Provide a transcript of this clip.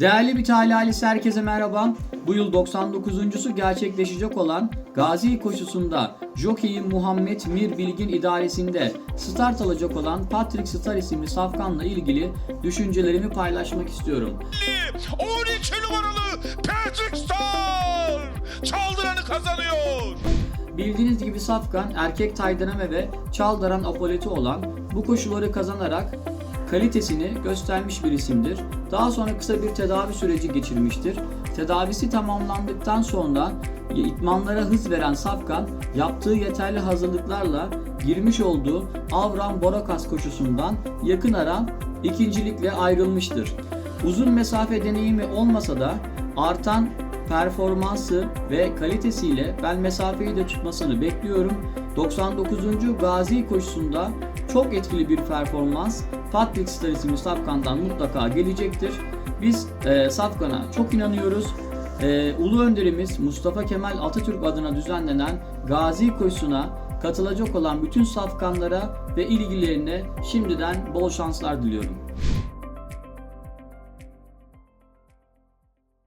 Değerli bir talalisi herkese merhaba. Bu yıl 99.sü gerçekleşecek olan Gazi koşusunda Jockey'in Muhammed Mir Bilgin idaresinde start alacak olan Patrick Star isimli safkanla ilgili düşüncelerimi paylaşmak istiyorum. 12 numaralı Patrick Star çaldıranı kazanıyor. Bildiğiniz gibi Safkan erkek taydaname ve çaldaran apoleti olan bu koşuları kazanarak kalitesini göstermiş bir isimdir. Daha sonra kısa bir tedavi süreci geçirmiştir. Tedavisi tamamlandıktan sonra itmanlara hız veren Safkan yaptığı yeterli hazırlıklarla girmiş olduğu Avram Borakas koşusundan yakın ara ikincilikle ayrılmıştır. Uzun mesafe deneyimi olmasa da artan performansı ve kalitesiyle ben mesafeyi de tutmasını bekliyorum. 99. Gazi koşusunda çok etkili bir performans Patrick Star isimli Safkan'dan mutlaka gelecektir. Biz e, Safkan'a çok inanıyoruz. E, Ulu Önderimiz Mustafa Kemal Atatürk adına düzenlenen Gazi koşusuna katılacak olan bütün safkanlara ve ilgilerine şimdiden bol şanslar diliyorum.